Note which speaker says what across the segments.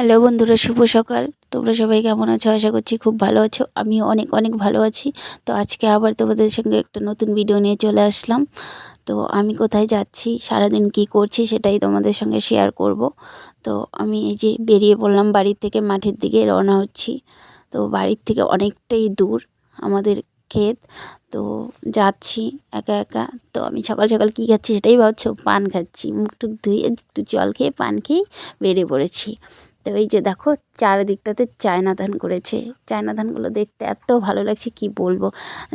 Speaker 1: Hello বন্ধুরা, শুভ সকাল। তোমরা সবাই কেমন আছো? আশা করছি খুব ভালো আছো। আমি অনেক অনেক ভালো আছি। তো আজকে আবার তোমাদের সঙ্গে একটা নতুন ভিডিও নিয়ে চলে আসলাম। তো আমি কোথায় যাচ্ছি, সারাদিন কি করছি সেটাই তোমাদের সঙ্গে শেয়ার করব। তো আমি এই যে বেরিয়ে পড়লাম বাড়ির থেকে, মাঠের দিকে রওনা হচ্ছি। তো বাড়ির থেকে অনেকটাই দূর আমাদের ক্ষেত। তো যাচ্ছি একা একা। তো আমি সকাল সকাল কী খাচ্ছি সেটাই ভাবছ? পান খাচ্ছি। মুখ টুক ধুয়ে একটু জল খেয়ে, পান খেয়েই বেড়ে পড়েছি। তো এই যে দেখো, চারিদিকটাতে চায়না ধান করেছে। চায়না ধানগুলো দেখতে এত ভালো লাগছে, কি বলব?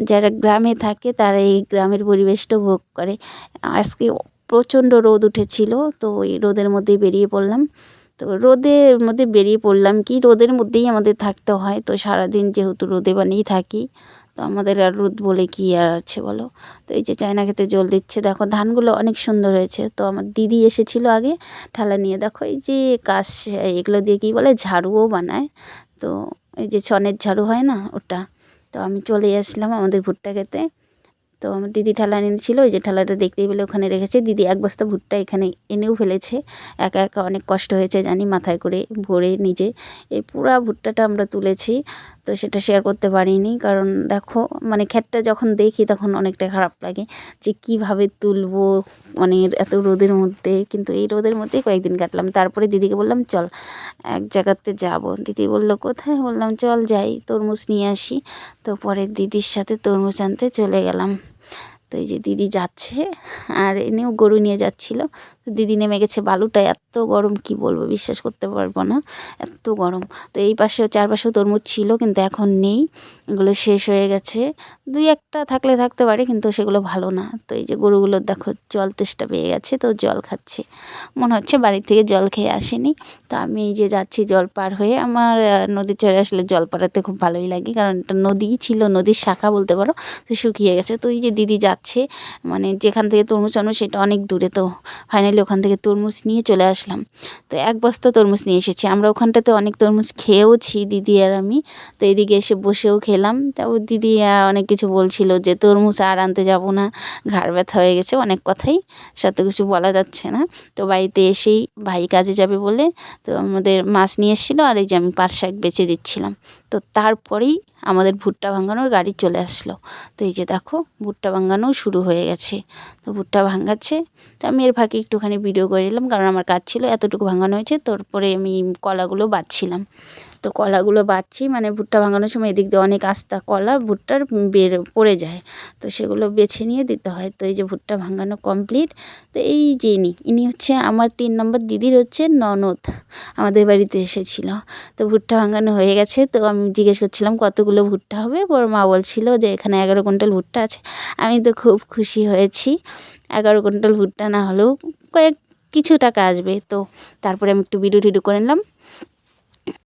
Speaker 1: যারা গ্রামে থাকে, তারা এই গ্রামের পরিবেশটা ভোগ করে। আজকে প্রচণ্ড রোদ উঠেছিল, তো এই রোদের মধ্যেই বেরিয়ে পড়লাম। তো রোদের মধ্যে বেরিয়ে পড়লাম কি, রোদের মধ্যেই আমাদের থাকতে হয়। তো সারাদিন যেহেতু রোদে বানিয়েই থাকি তো আমাদের আর রোদ বলে কি আর আছে বলো? তো এই যে চায়না খেতে জল দিচ্ছে, দেখো ধানগুলো অনেক সুন্দর হয়েছে। তো আমার দিদি এসেছিল আগে, ঠালা নিয়ে। দেখো এই যে কাশ, এগুলো দিয়ে কী বলে, ঝাড়ুও বানায়। তো এই যে ছনের ঝাড়ু হয় না ওটা? তো আমি চলে আসলাম আমাদের ভুট্টা খেতে। তো আমার দিদি ঠালা এনেছিল ওই যে ঠালাটা দেখতেই পেলে ওখানে রেখেছে। দিদি এক বস্তা ভুট্টা এখানে এনেও ফেলেছে। একা একা অনেক কষ্ট হয়েছে জানি, মাথায় করে ভরে নিজে। এই পুরা ভুট্টাটা আমরা তুলেছি। তো সেটা শেয়ার করতে পারিনি। কারণ দেখো মানে ক্ষেতটা যখন দেখি তখন অনেকটা খারাপ লাগে যে কীভাবে তুলবো মানে এত রোদের মধ্যে। কিন্তু এই রোদের মধ্যেই কয়েকদিন কাটলাম। তারপরে দিদিকে বললাম, চল, এক জায়গাতে যাব। দিদি বলল, কোথায়? বললাম, চল যাই, তরমুজ নিয়ে আসি। তো পরে দিদির সাথে তরমুজ আনতে চলে গেলাম। তো এই যে দিদি যাচ্ছে, আর এনেও গরু নিয়ে যাচ্ছিল। দিদি নেমে গেছে, বালুটা এত গরম, কি বলব, বিশ্বাস করতে পারব না, এত গরম। তো এই পাশেও, চারপাশেও তরমুজ ছিল, কিন্তু এখন নেই, এগুলো শেষ হয়ে গেছে। দুই একটা থাকলে থাকতে পারে, কিন্তু সেগুলো ভালো না। তো এই যে গরুগুলোর দেখো, জল তেষ্টা পেয়ে গেছে, তো জল খাচ্ছে। মনে হচ্ছে বাড়ি থেকে জল খেয়ে আসেনি। তো আমি এই যে যাচ্ছি জল পার হয়ে, আমার নদীর চড়ে আসলে জল পাড়াতে খুব ভালোই লাগে, কারণ এটা নদীই ছিল, নদীর শাখা বলতে পারো, তো শুকিয়ে গেছে। তো এই যে দিদি যাচ্ছে মানে যেখান থেকে তরমুজ আনো সেটা অনেক দূরে, তো ফাইনালি ওখান থেকে তরমুজ নিয়ে চলে আসলাম। তো এক বস্তা তরমুজ নিয়ে এসেছি। আমরা ওখানটাতে অনেক তরমুজ খেয়েওছি, দিদি আর আমি। তো এদিকে এসে বসেও খেলাম। তারপর দিদি অনেক কিছু বলছিল যে তরমুজ আর আনতে যাব না, ঘাড় ব্যথা হয়ে গেছে, অনেক কথাই। সাথে কিছু বলা যাচ্ছে না। তো বাড়িতে এসেই ভাই কাজে যাবে বলে তো আমাদের মাছ নিয়ে এসেছিল আর এই যে আমি পাঁচ শাক বেছে দিচ্ছিলাম। তো তারপরেই আমাদের ভুট্টা ভাঙানোর গাড়ি চলে আসলো। তো এই যে দেখো, ভুট্টা ভাঙানোও শুরু হয়ে গেছে। তো ভুট্টা ভাঙাচ্ছে। তো আমি এর ফাঁকে একটুখানি ভিডিও করে নিলাম, কারণ আমার কাজ ছিল, এতটুকু ভাঙানো হয়েছে। তারপরে আমি কলাগুলো বাছছিলাম তো কলাগুলো বাছছি মানে ভুট্টা ভাঙানোর সময় এদিক দিয়ে অনেক আস্তা কলা ভুট্টার বের পড়ে যায়। তো সেগুলো বেছে নিয়ে দিতে হয়। তো এই যে ভুট্টা ভাঙানো কমপ্লিট তো এই যে ইনি ইনি হচ্ছে আমার তিন নম্বর দিদির হচ্ছে ননদ। আমাদের বাড়িতে এসেছিল। তো ভুট্টা ভাঙানো হয়ে গেছে। তো আমি জিজ্ঞেস করছিলাম কতগুলো ভুট্টা হবে। ওর মা বলছিল যে, এখানে এগারো কুইন্টাল ভুট্টা আছে। আমি তো খুব খুশি হয়েছি। এগারো কুইন্টাল ভুট্টা না হলেও কয়েক কিছু টাকা আসবে। তো তারপরে আমি একটু ভিডিও টিডিও করে নিলাম।